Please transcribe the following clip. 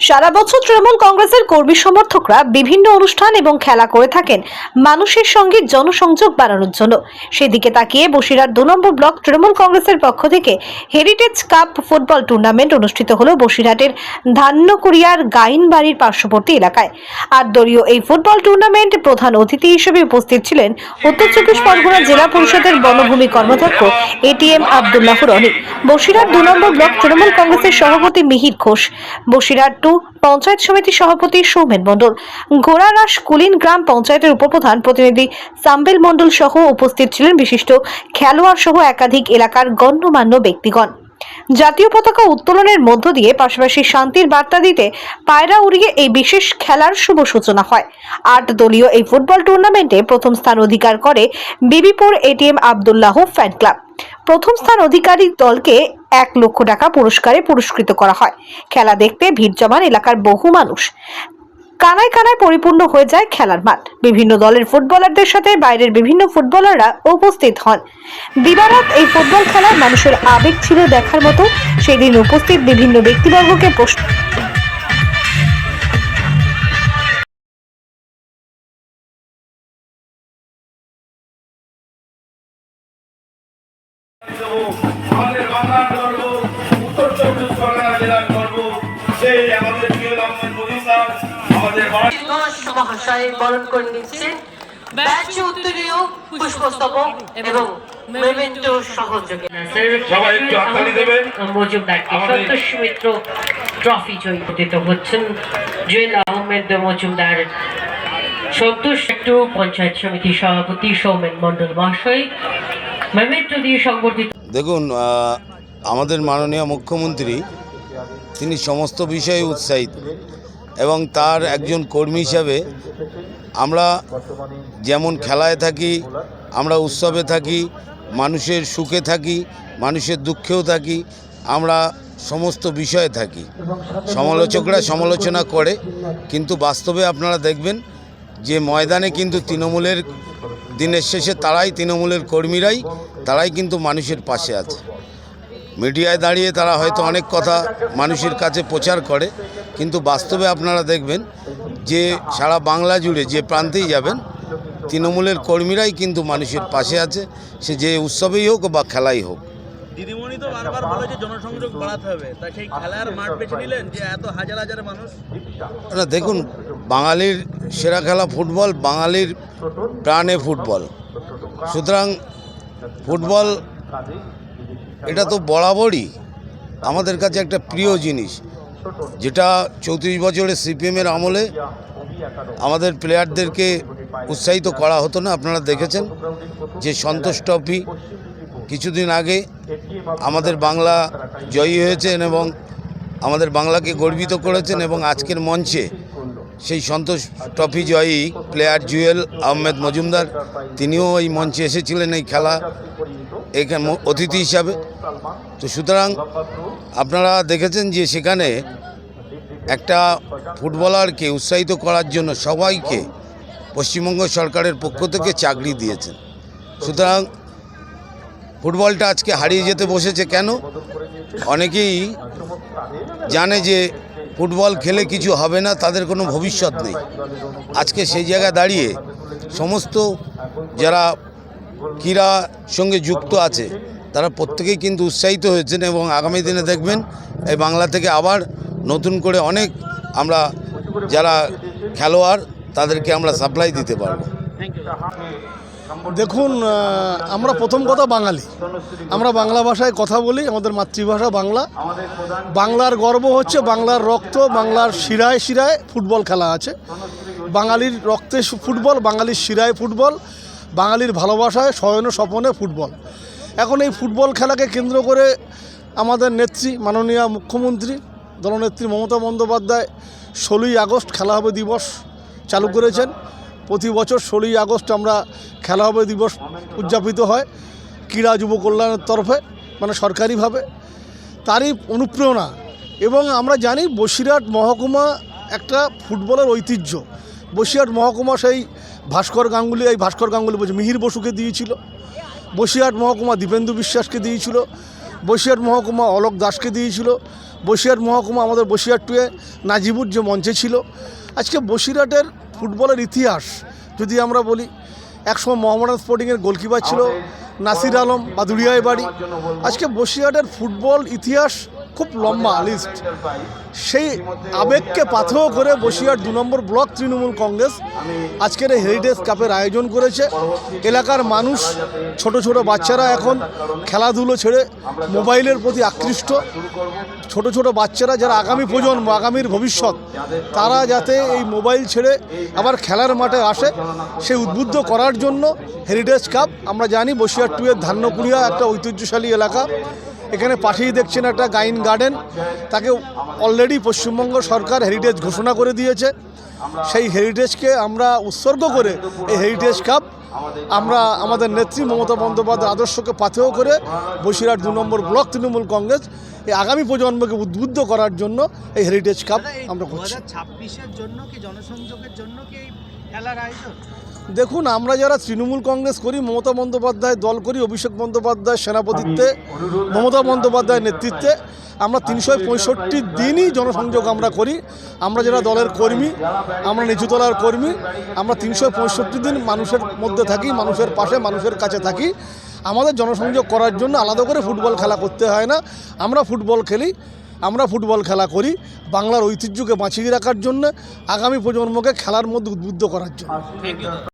সারা বছর তৃণমূল কংগ্রেসের কর্মী সমর্থকরা বিভিন্ন অনুষ্ঠান এবং খেলা করে থাকেন মানুষের সঙ্গে জনসংযোগ বাড়ানোর জন্য। সেদিকে তাকিয়ে বসিরহাট দু নম্বর ব্লক তৃণমূল কংগ্রেসের পক্ষ থেকে হেরিটেজ কাপ ফুটবল টুর্নামেন্ট অনুষ্ঠিত হলো বসিরহাটের ধান্যকুড়িয়ার গাইনবাড়ির পার্শ্ববর্তী এলাকায়। আর দলীয় এই ফুটবল টুর্নামেন্ট প্রধান অতিথি হিসেবে উপস্থিত ছিলেন উত্তর চব্বিশ পরগনা জেলা পরিষদের বনভূমি কর্মদক্ষ এটিএম আবদুল্লাহ রনি। বসিরহাট দু নম্বর ব্লক তৃণমূল কংগ্রেসের সভাপতি মিহির ঘোষ। বসিরহাট পঞ্চায়েত সমিতির সভাপতি সৌমেন মণ্ডল। ঘোড়ারাস কুলিন গ্রাম পঞ্চায়েতের উপপ্রধান প্রতিনিধি সাম্বেল মণ্ডল সহ উপস্থিত ছিলেন বিশিষ্ট খেলোয়াড় সহ একাধিক এলাকার গণ্যমান্য ব্যক্তিগণ। জাতীয় পতাকা উত্তোলনের মধ্য দিয়ে পাশাপাশি শান্তির বার্তা দিতে পায়রা উড়িয়ে এই বিশেষ খেলার শুভ সূচনা হয়। আট দলীয় এই ফুটবল টুর্নামেন্টে প্রথম স্থান অধিকার করে Bibipur ATM Abdullah fan club. প্রথম স্থান অধিকারী দলকে এক লক্ষ টাকা পুরস্কারে পুরস্কৃত করা হয়। খেলা দেখতে ভিড় জমান এলাকার বহু মানুষ। কানায় কানায় পরিপূর্ণ হয়ে যায় খেলার মাঠ। বিভিন্ন দলের ফুটবলারদের সাথে বাইরের বিভিন্ন ফুটবলাররা উপস্থিত হন। দিবারাত এই ফুটবল খেলায় মানুষের আবেগ ছিল দেখার মতো। সেদিন উপস্থিত বিভিন্ন ব্যক্তিবর্গকে প্রশ্ন মহাশয় বরণ করে নিচ্ছেন ব্যাচ উত্তরীয় পুষ্পস্তবক এবং মেমেন্টো সহযোগে। সবাই একটু হাততালি দেবেন মজুমদারকে সন্তোষ মিত্র ট্রফি জয়ী পতিত হচ্ছেন। জুয়েল আহমেদ মজুমদার সন্তোষ একটু পঞ্চায়েত সমিতির সভাপতি সৌমেন মন্ডল মহাশয়। মেমেন্টো দিয়ে সংগঠিত দেখুন আহ, আমাদের মাননীয় মুখ্যমন্ত্রী তিনি সমস্ত বিষয়ে উৎসাহিত। এবং তার একজন কর্মী হিসাবে আমরা যেমন খেলায় থাকি, আমরা উৎসবে থাকি, মানুষের সুখে থাকি, মানুষের দুঃখেও থাকি, আমরা সমস্ত বিষয়ে থাকি। সমালোচকরা সমালোচনা করে, কিন্তু বাস্তবে আপনারা দেখবেন যে ময়দানে কিন্তু তৃণমূলের দিনের শেষে তারাই তৃণমূলের কর্মীরাই, তারাই কিন্তু মানুষের পাশে আছে। মিডিয়ায় দাঁড়িয়ে তারা হয়তো অনেক কথা মানুষের কাছে প্রচার করে কিন্তু বাস্তবে আপনারা দেখবেন যে সারা বাংলা জুড়ে যে প্রান্তেই যাবেন তৃণমূলের কর্মীরাই কিন্তু মানুষের পাশে আছে সে যে উৎসবেই হোক বা খেলাই হোক। দিদিমণি তো বারবার বলে যে জনসংযোগ বাড়াতে হবে তা সেই খেলার মাঠ বেছে নিলেন যে এত হাজার হাজার মানুষ? না দেখুন বাঙালির সেরা খেলা ফুটবল বাঙালির প্রাণে ফুটবল। সুতরাং ফুটবল এটা তো বরাবরই আমাদের কাছে একটা প্রিয় জিনিস, যেটা চৌত্রিশ বছরের সিপিএমের আমলে আমাদের প্লেয়ারদেরকে উৎসাহিত করা হতো না, আপনারা দেখেছেন যে সন্তোষ ট্রফি কিছুদিন আগে আমাদের বাংলা জয়ী হয়েছেন এবং আমাদের বাংলাকে গর্বিত করেছেন এবং আজকের মঞ্চে সেই সন্তোষ ট্রফি জয়ী প্লেয়ার জুয়েল আহমেদ মজুমদার, তিনিও এই মঞ্চে এসেছিলেন এই খেলা। এখানে অতিথি হিসাবে। তো সুতরাং আপনারা দেখেছেন যে সেখানে একটা ফুটবলারকে উৎসাহিত করার জন্য সবাইকে পশ্চিমবঙ্গ সরকারের পক্ষ থেকে চাকরি দিয়েছেন। সুতরাং ফুটবলটা আজকে হারিয়ে যেতে বসেছে কেন? অনেকেই জানে যে ফুটবল খেলে কিছু হবে না, তাদের কোনো ভবিষ্যৎ নেই। আজকে সেই জায়গায় দাঁড়িয়ে সমস্ত যারা ক্রীড়া সঙ্গে যুক্ত আছে। তারা প্রত্যেকেই কিন্তু উৎসাহিত হয়েছেন এবং আগামী দিনে দেখবেন এই বাংলা থেকে আবার নতুন করে অনেক আমরা যারা খেলোয়াড়, তাদেরকে আমরা সাপ্লাই দিতে পারব। দেখুন আমরা প্রথম কথা বাঙালি। আমরা বাংলা ভাষায় কথা বলি, আমাদের মাতৃভাষা বাংলা। বাংলার গর্ব হচ্ছে বাংলার রক্ত, বাংলার শিরায় শিরায় ফুটবল খেলা আছে। বাঙালির রক্তে ফুটবল, বাঙালির শিরায় ফুটবল। বাঙালির ভালোবাসায় শয়ন স্বপনে ফুটবল। এখন এই ফুটবল খেলাকে কেন্দ্র করে আমাদের নেত্রী, মাননীয় মুখ্যমন্ত্রী, দলনেত্রী মমতা বন্দ্যোপাধ্যায় ষোলোই আগস্ট খেলা হবে দিবস চালু করেছেন। প্রতি বছর ষোলোই আগস্ট আমরা খেলা হবে দিবস উদযাপিত হয় ক্রীড়া যুব কল্যাণের তরফে মানে সরকারিভাবে। তারই অনুপ্রেরণা এবং আমরা জানি বসিরহাট মহকুমা একটা ফুটবলের ঐতিহ্য। বসিরহাট মহকুমা সেই ভাস্কর গাঙ্গুলি এই ভাস্কর গাঙ্গুলি বলছে মিহির বসুকে দিয়েছিল। বসিরহাট মহকুমা দীপেন্দু বিশ্বাসকে দিয়েছিল। বসিরহাট মহকুমা অলোক দাসকে দিয়েছিল। বসিরহাট মহকুমা আমাদের বসিরহাট টুয়ে নাজিবুর যে মঞ্চে ছিল। আজকে বসিরহাটের ফুটবলের ইতিহাস যদি আমরা বলি একসময় মোহাম্মদান স্পোর্টিংয়ের গোলকিপার ছিল নাসির আলম বাদুড়িয়ায় বাড়ি। আজকে বসিরহাটের ফুটবল ইতিহাস খুব লম্বা লিস্ট সেই আবেগকে পাথেয় করে বসিরহাট দু নম্বর ব্লক তৃণমূল কংগ্রেস আজকের এই হেরিটেজ কাপের আয়োজন করেছে। এলাকার মানুষ, ছোট ছোট বাচ্চারা এখন খেলাধুলো ছেড়ে মোবাইলের প্রতি আকৃষ্ট। ছোট ছোট বাচ্চারা যারা আগামী প্রজন্ম, আগামীর ভবিষ্যৎ, তারা যাতে এই মোবাইল ছেড়ে আবার খেলার মাঠে আসে, সেই উদ্বুদ্ধ করার জন্য হেরিটেজ কাপ আমরা জানি বসিরহাট টুয়ের ধান্যকুড়িয়া একটা ঐতিহ্যশালী এলাকা। এখানে পাশেই দেখছেন একটা গাইন গার্ডেন। তাকে অলরেডি পশ্চিমবঙ্গ সরকার হেরিটেজ ঘোষণা করে দিয়েছে। সেই হেরিটেজকে আমরা উৎসর্গ করে এই হেরিটেজ কাপ আমরা আমাদের নেত্রী মমতা বন্দ্যোপাধ্যায় আদর্শকে পাথেয় করে বসিরহাট দু নম্বর ব্লক তৃণমূল কংগ্রেস এই আগামী প্রজন্মকে উদ্বুদ্ধ করার জন্য এই হেরিটেজ কাপ আমরা করছি। ছাব্বিশের জন্য কি জনসংযোগের জন্য কি খেলার আয়োজন? দেখুন আমরা যারা তৃণমূল কংগ্রেস করি মমতা বন্দ্যোপাধ্যায় দল করি অভিষেক বন্দ্যোপাধ্যায় সেনাপতিত্বে মমতা বন্দ্যোপাধ্যায়ের নেতৃত্বে আমরা তিনশো পঁয়ষট্টি দিনই জনসংযোগ আমরা করি। আমরা যারা দলের কর্মী আমরা নিচুতলার কর্মী আমরা তিনশো পঁয়ষট্টি দিন মানুষের মধ্যে থাকি মানুষের পাশে মানুষের কাছে থাকি। আমাদের জনসংযোগ করার জন্য আলাদা করে ফুটবল খেলা করতে হয় না। আমরা ফুটবল খেলি আমরা ফুটবল খেলা করি, বাংলার ঐতিহ্যকে বাঁচিয়ে রাখার জন্য আগামী প্রজন্মকে খেলার মধ্যে উদ্বুদ্ধ করার জন্য।